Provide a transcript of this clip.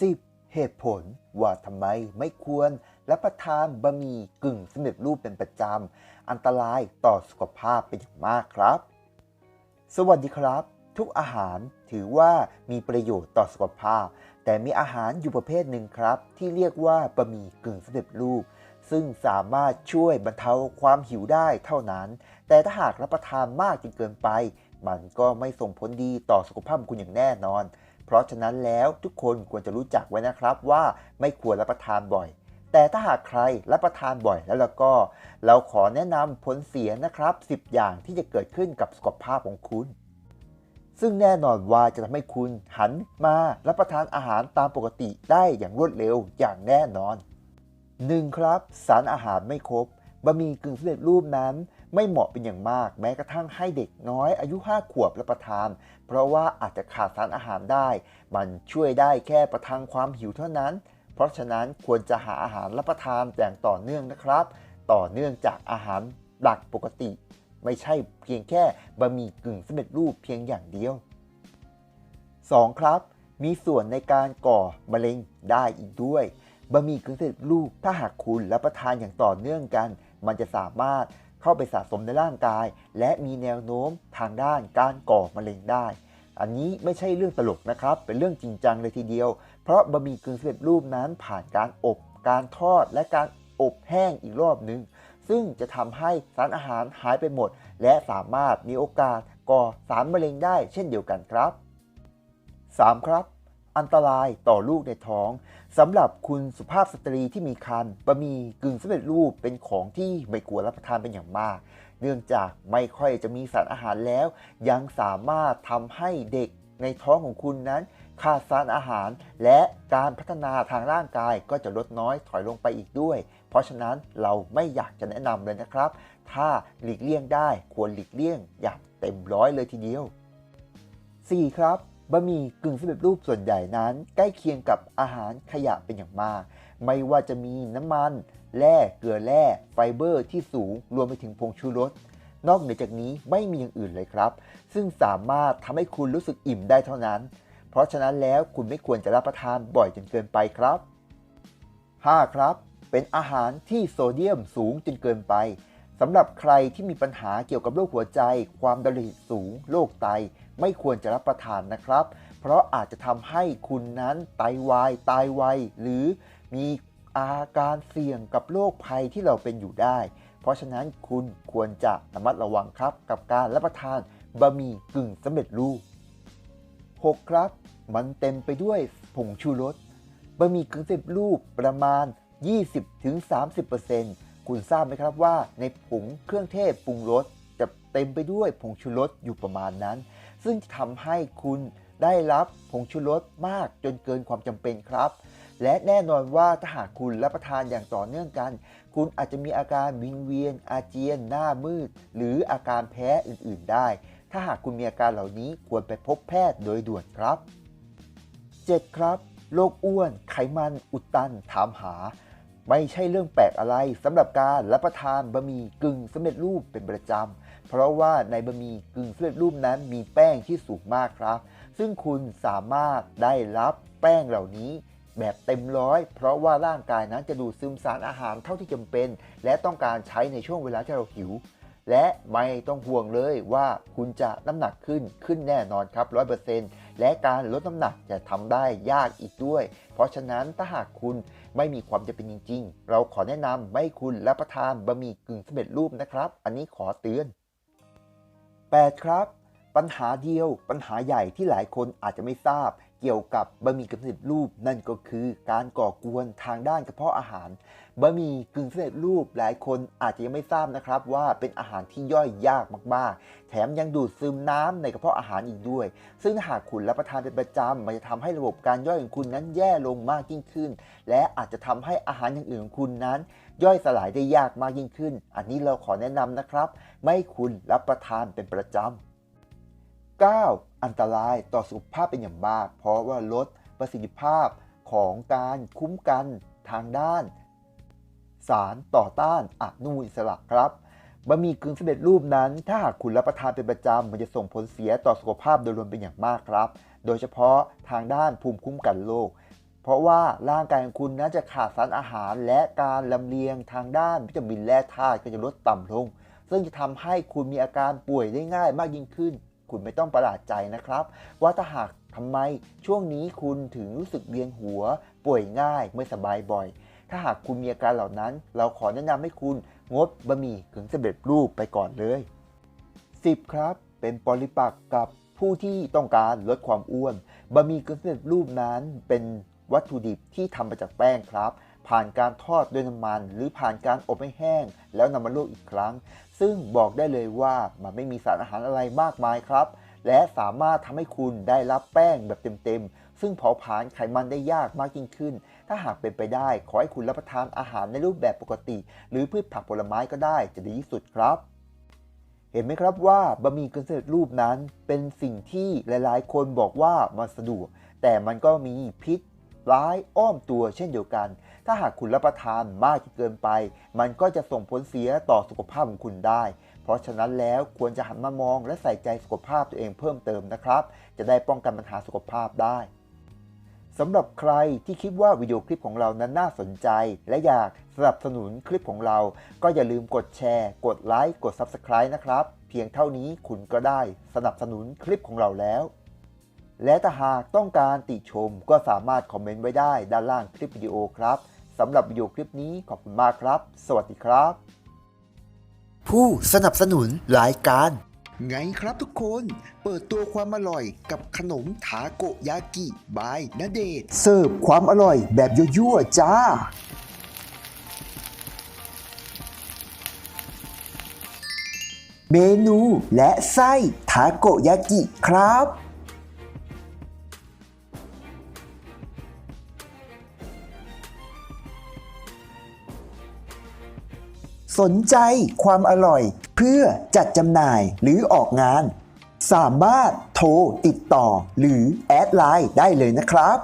10 เหตุผลว่าทำไมไม่ควรรับประทานบะหมี่กึ่งสำเร็จรูปเป็นประจำ อันตรายต่อสุขภาพเป็นอย่างมากครับ สวัสดีครับ ทุกอาหารถือว่ามีประโยชน์ต่อสุขภาพ แต่มีอาหารอยู่ประเภทหนึ่งครับ ที่เรียกว่าบะหมี่กึ่งสำเร็จรูปซึ่งสามารถช่วยบรรเทาความหิวได้เท่านั้น แต่ถ้าหากรับประทานมากจนเกินไป มันก็ไม่ส่งผลดีต่อสุขภาพคุณอย่างแน่นอน เพราะฉะนั้นแล้วทุกคนควรจะรู้จักไว้นะครับว่าไม่ควรรับประทานบ่อย แต่ถ้าหากใครรับประทานบ่อยแล้วแล้วก็ เราขอแนะนำผลเสียนะครับ 10 อย่างที่จะเกิดขึ้นกับสุขภาพของคุณ ซึ่งแน่นอนว่าจะทำให้คุณหันมารับประทานอาหารตามปกติได้อย่างรวดเร็วอย่างแน่นอน 1. ครับ สารอาหารไม่ครบบะหมี่กึ่งสำเร็จรูปนั้น ไม่เหมาะเป็นอย่างมาก แม้กระทั่งให้เด็กน้อยอายุ 5 ขวบรับประทาน เพราะว่าอาจจะขาดสารอาหารได้ มันช่วยได้แค่ประทังความหิวเท่านั้น เพราะฉะนั้นควรจะหาอาหารรับประทานอย่างต่อเนื่องนะครับ ต่อเนื่องจากอาหารหลักปกติ ไม่ใช่เพียงแค่บะหมี่กึ่งสำเร็จรูปเพียงอย่างเดียว 2. ครับ มีส่วนในการก่อมะเร็งได้อีกด้วยบะหมี่กึ่งสำเร็จรูปถ้าหากคุณรับประทานอย่างต่อเนื่องกัน มันจะสามารถ เข้าไปสะสมในร่างกาย และมีแนวโน้มทางด้านการก่อมะเร็งได้ อันนี้ไม่ใช่เรื่องตลกนะครับ เป็นเรื่องจริงจังเลยทีเดียว เพราะบะหมี่กึ่งสำเร็จรูปนั้นผ่านการอบ การทอด และการอบแห้งอีกรอบหนึ่งซึ่งจะทำให้สารอาหารหายไปหมด และสามารถมีโอกาสก่อสารมะเร็งได้เช่นเดียวกันครับ 3. ครับ อันตรายต่อลูกในท้องสำหรับคุณสุภาพสตรีที่มีครรภ์บะหมี่กึ่งสำเร็จรูปเป็นของที่ไม่ควรรับประทานเป็นอย่างมาก เนื่องจากไม่ค่อยจะมีสารอาหารแล้ว ยังสามารถทำให้เด็กในท้องของคุณนั้นขาดสารอาหาร และการพัฒนาทางร่างกายก็จะลดน้อยถอยลงไปอีกด้วย เพราะฉะนั้นเราไม่อยากจะแนะนำเลยนะครับ ถ้าหลีกเลี่ยงได้ควรหลีกเลี่ยงอย่างเต็มร้อยเลยทีเดียว 4. ครับ บะหมี่กึ่งสำเร็จรูปส่วนใหญ่นั้น ใกล้เคียงกับอาหารขยะเป็นอย่างมาก ไม่ว่าจะมีน้ำมัน แร่เกลือแร่ ไฟเบอร์ที่สูงรวมไปถึงผงชูรสนอกเหนือจากนี้ไม่มีอย่างอื่นเลยครับ ซึ่งสามารถทำให้คุณรู้สึกอิ่มได้เท่านั้น เพราะฉะนั้นแล้วคุณไม่ควรจะรับประทานบ่อยจนเกินไปครับ 5. ครับ เป็นอาหารที่โซเดียมสูงจนเกินไปสำหรับใครที่มีปัญหาเกี่ยวกับโรคหัวใจ ความดันโลหิตสูง โรคไต ไม่ควรจะรับประทานนะครับ เพราะอาจจะทำให้คุณนั้นไตาวายตายไวหรือมีอาการเสี่ยงกับโรคภัยที่เราเป็นอยู่ได้ เพราะฉะนั้นคุณควรจะระมัดระวังครับ กับการรับประทานบะหมี่กึ่งสำเร็จรูป 6. ครับ มันเต็มไปด้วยผงชูรสบะหมี่กึ่งสำเร็จรูปประมาณ 20-30%คุณทราบไหมครับว่าในผงเครื่องเทศปรุงรสจะเต็มไปด้วยผงชูรสอยู่ประมาณนั้น ซึ่งทำให้คุณได้รับผงชูรสมากจนเกินความจำเป็นครับ และแน่นอนว่าถ้าหากคุณรับประทานอย่างต่อเนื่องกัน คุณอาจจะมีอาการวิงเวียน อาเจียน หน้ามืด หรืออาการแพ้อื่น ๆ ได้ ถ้าหากคุณมีอาการเหล่านี้ควรไปพบแพทย์โดยด่วนครับ 7. ครับโรคอ้วน ไขมัน อุดตัน ถามหา ไม่ใช่เรื่องแปลกอะไรสำหรับการรับประทานบะหมี่กึ่งสำเร็จรูปเป็นประจำ เพราะว่าในบะหมี่กึ่งสำเร็จรูปนั้นมีแป้งที่สูงมากครับ ซึ่งคุณสามารถได้รับแป้งเหล่านี้แบบเต็มร้อย เพราะว่าร่างกายนั้นจะดูดซึมสารอาหารเท่าที่จำเป็น และต้องการใช้ในช่วงเวลาที่เราหิว และไม่ต้องห่วงเลยว่าคุณจะน้ำหนักขึ้นขึ้นแน่นอนครับ100% และการลดน้ำหนักจะทำได้ยากอีกด้วย เพราะฉะนั้นถ้าหากคุณไม่มีความจำเป็นจริง ๆ เราขอแนะนำไม่คุณรับประทานบะหมี่กึ่งสำเร็จรูปนะครับ อันนี้ขอเตือน 8 ครับ ปัญหาเดียว ปัญหาใหญ่ที่หลายคนอาจจะไม่ทราบ เกี่ยวกับบะหมี่กึ่งสำเร็จรูปนั่นก็คือการก่อกวนทางด้านกระเพาะอาหารบะหมี่กึ่งสำเร็จรูปหลายคนอาจจะยังไม่ทราบนะครับ ว่าเป็นอาหารที่ย่อยยากมากๆ แถมยังดูดซึมน้ำในกระเพาะอาหารอีกด้วย ซึ่งหากคุณรับประทานเป็นประจำมันจะทำให้ระบบการย่อยของคุณนั้นแย่ลงมากยิ่งขึ้น และอาจจะทำให้อาหารอย่างอื่นของคุณนั้น ย่อยสลายได้ยากมากยิ่งขึ้น อันนี้เราขอแนะนำนะครับ ไม่คุณรับประทานเป็นประจำ 9. อันตรายต่อสุขภาพเป็นอย่างมาก เพราะว่าลดประสิทธิภาพของการคุ้มกันทางด้าน สารต่อต้านอนุมูลอิสระครับบะหมี่กึ่งสำเร็จรูปนั้น ถ้าหากคุณรับประทานเป็นประจำมันจะส่งผลเสียต่อสุขภาพโดยรวมเป็นอย่างมากครับ โดยเฉพาะทางด้านภูมิคุ้มกันโรคเพราะว่าร่างกายของคุณนั้นจะขาดสารอาหารและการลำเลียงทางด้านวิตามินและธาตุก็จะลดต่ำลง ซึ่งจะทำให้คุณมีอาการป่วยได้ง่ายมากยิ่งขึ้น คุณไม่ต้องประหลาดใจนะครับ ว่าถ้าหากทำไมช่วงนี้คุณถึงรู้สึกเวียนหัว ป่วยง่ายไม่สบายบ่อย ถ้าหากคุณมีอาการเหล่านั้น เราขอแนะนำให้คุณงดบะหมี่กึ่งสำเร็จรูปไปก่อนเลย 10 ครับ เป็นปริปักษ์กับผู้ที่ต้องการลดความอ้วนบะหมี่กึ่งสำเร็จรูปนั้นเป็นวัตถุดิบที่ทำมาจากแป้งครับ ผ่านการทอดด้วยน้ำมัน หรือผ่านการอบให้แห้ง แล้วนำมาลวกอีกครั้ง ซึ่งบอกได้เลยว่ามันไม่มีสารอาหารอะไรมากมายครับ และสามารถทำให้คุณได้รับแป้งแบบเต็มๆ ซึ่งเผาผลาญไขมันได้ยากมากยิ่งขึ้น ถ้าหากเป็นไปได้ ขอให้คุณรับประทานอาหารในรูปแบบปกติ หรือพืชผักผลไม้ก็ได้จะดีที่สุดครับเห็นไหมครับว่าบะหมี่กึ่งสำเร็จรูปนั้นเป็นสิ่งที่หลายๆ คนบอกว่ามันสะดวก แต่มันก็มีพิษร้ายอ้อมตัวเช่นเดียวกัน ถ้าหากคุณรับประทานมากจนเกินไป มันก็จะส่งผลเสียต่อสุขภาพของคุณได้ เพราะฉะนั้นแล้วควรจะหันมามองและใส่ใจสุขภาพตัวเองเพิ่มเติมนะครับ จะได้ป้องกันปัญหาสุขภาพได้สำหรับใครที่คิดว่าวิดีโอคลิปของเรานั้นน่าสนใจ และอยากสนับสนุนคลิปของเรา ก็อย่าลืมกดแชร์ กดไลค์ กด Subscribe นะครับ เพียงเท่านี้คุณก็ได้สนับสนุนคลิปของเราแล้ว และถ้าหากต้องการติชมก็สามารถคอมเมนต์ไว้ได้ด้านล่างคลิปวิดีโอครับ สำหรับวิดีโอคลิปนี้ขอบคุณมากครับ สวัสดีครับ ผู้สนับสนุนรายการ ไงครับทุกคน เปิดตัวความอร่อยกับขนมทาโกยากิบายนาเดชน์เสิร์ฟความอร่อยแบบยั่วๆจ้า เมนูและไส้ทาโกยากิครับ สนใจความอร่อยเพื่อจัดจำหน่ายหรือออกงาน สามารถโทรติดต่อหรือแอดไลน์ได้เลยนะครับ